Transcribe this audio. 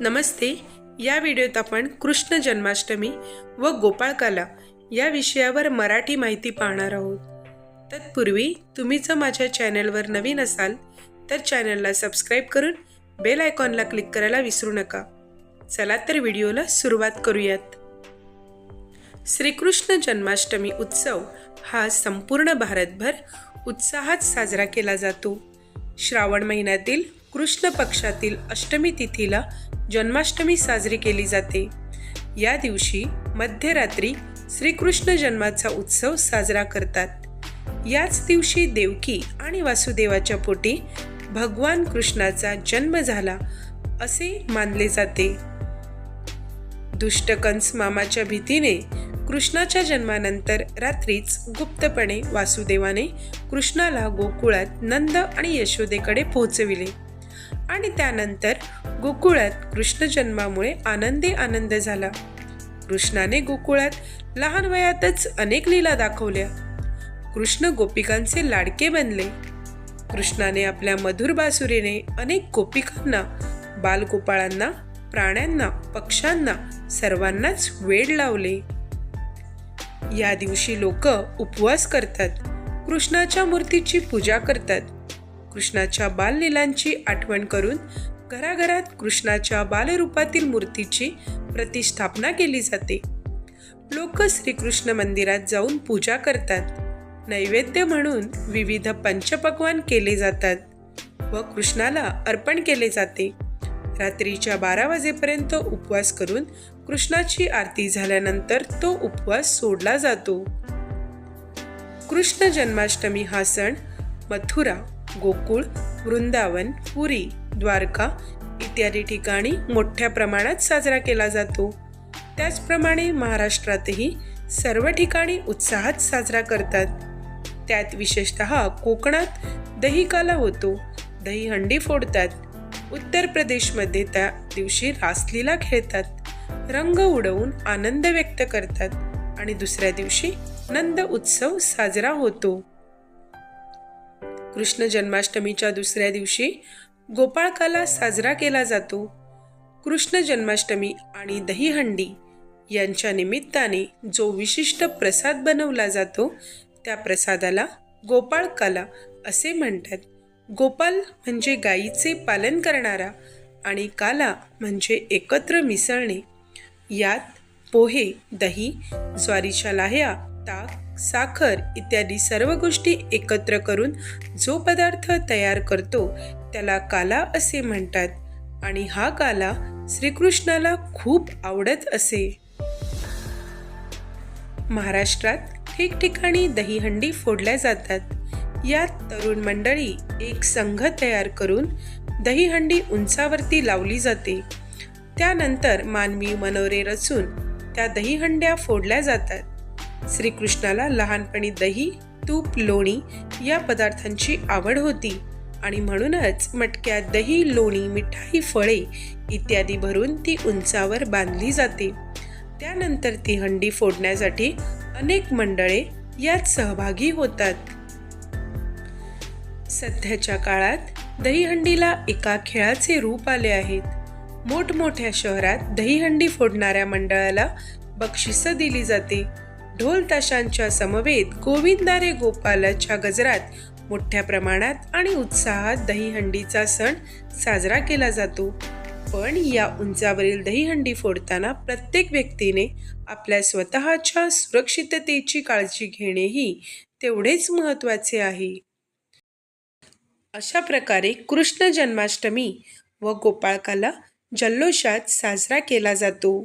नमस्ते. या व्हिडिओत आपण कृष्ण जन्माष्टमी व गोपाळकाला या विषयावर मराठी माहिती पाहणार आहोत. तत्पूर्वी तुम्ही जर माझ्या चॅनलवर नवीन असाल तर चॅनलला सबस्क्राईब करून बेल आयकॉनला क्लिक करायला विसरू नका. चला तर व्हिडिओला सुरुवात करूयात. श्रीकृष्ण जन्माष्टमी उत्सव हा संपूर्ण भारतभर उत्साहात साजरा केला जातो. श्रावण महिन्यातील कृष्ण पक्षातील अष्टमी तिथीला जन्माष्टमी साजरी केली जाते. या दिवशी मध्यरात्री श्रीकृष्ण जन्माचा उत्सव साजरा करतात. याच दिवशी देवकी आणि वासुदेवाच्या पोटी भगवान कृष्णाचा जन्म झाला असे मानले जाते. दुष्टकंस मामाच्या भीतीने कृष्णाच्या जन्मानंतर रात्रीच गुप्तपणे वासुदेवाने कृष्णाला गोकुळात नंद आणि यशोदेकडे पोहोचविले. आणि त्यानंतर गोकुळात कृष्ण जन्मामुळे आनंदी आनंद झाला. कृष्णाने गोकुळात लहान वयातच अनेक लीला दाखवल्या. कृष्ण गोपिकांचे लाडके बनले. कृष्णाने आपल्या मधुर बासुरीने अनेक गोपिकांना बालगोपाळांना प्राण्यांना पक्ष्यांना सर्वांनाच वेड लावले. या दिवशी लोक उपवास करतात. कृष्णाच्या मूर्तीची पूजा करतात. कृष्णाच्या बाललीलांची आठवण करून घराघरात कृष्णाच्या बालरूपातील मूर्तीची प्रतिष्ठापना केली जाते. लोक श्रीकृष्ण मंदिरात जाऊन पूजा करतात. नैवेद्य म्हणून विविध पंचपक्वान केले जातात व कृष्णाला अर्पण केले जाते. रात्रीच्या बारा वाजेपर्यंत उपवास करून कृष्णाची आरती झाल्यानंतर तो उपवास सोडला जातो. कृष्ण जन्माष्टमी हा सण मथुरा गोकुळ वृंदावन पुरी द्वारका इत्यादी ठिकाणी मोठ्या प्रमाणात साजरा केला जातो. त्याचप्रमाणे महाराष्ट्रातही सर्व ठिकाणी उत्साहात साजरा करतात. त्यात विशेषत कोकणात दहीकाला होतो. दही हंडी फोडतात. उत्तर प्रदेशमध्ये त्या दिवशी रासलीला खेळतात. रंग उडवून आनंद व्यक्त करतात. आणि दुसऱ्या दिवशी नंद उत्सव साजरा होतो. कृष्ण जन्माष्टमीच्या दुसऱ्या दिवशी गोपाळकाला साजरा केला जातो. कृष्ण जन्माष्टमी आणि दहीहंडी यांच्या निमित्ताने जो विशिष्ट प्रसाद बनवला जातो त्या प्रसादाला गोपाळकाला असे म्हणतात. गोपाल म्हणजे गायीचे पालन करणारा आणि काला म्हणजे एकत्र मिसळणे. यात पोहे दही ज्वारीच्या लाह्या ताक साखर इत्यादी सर्व गोष्टी एकत्र करून जो पदार्थ तयार करतो त्याला काला असे म्हणतात. आणि हा काला श्रीकृष्णाला खूप आवडत असे. महाराष्ट्रात ठिकठिकाणी दहीहंडी फोडल्या जातात. यात तरुण मंडळी एक संघ तयार करून दहीहंडी उंचावरती लावली जाते. त्यानंतर मानवी मनोरे रचून त्या दहीहंड्या फोडल्या जातात. श्रीकृष्णाला लहानपणी दही तूप लोणी या पदार्थांची आवड होती. आणि म्हणूनच मटक्यात दही लोणी मिठाई फळे इत्यादी भरून ती उंचावर बांधली जाते. त्यानंतर ती हंडी फोडण्यासाठी अनेक मंडळे यात सहभागी होतात. सध्याच्या काळात दहीहंडीला एका खेळाचे रूप आले आहेत. मोठमोठ्या शहरात दहीहंडी फोडणाऱ्या मंडळाला बक्षिसं दिली जाते. ढोल ताशांच्या समवेत गोविंदारे गोपालाच्या गजरात मोठ्या प्रमाणात आणि उत्साहात दहीहंडीचा सण साजरा केला जातो. पण या उंचावरील दहीहंडी फोडताना प्रत्येक व्यक्तीने आपल्या स्वतःच्या सुरक्षिततेची काळजी घेणेही तेवढेच महत्त्वाचे आहे. अशा प्रकारे कृष्ण जन्माष्टमी व गोपाळकाला जल्लोषात साजरा केला जातो.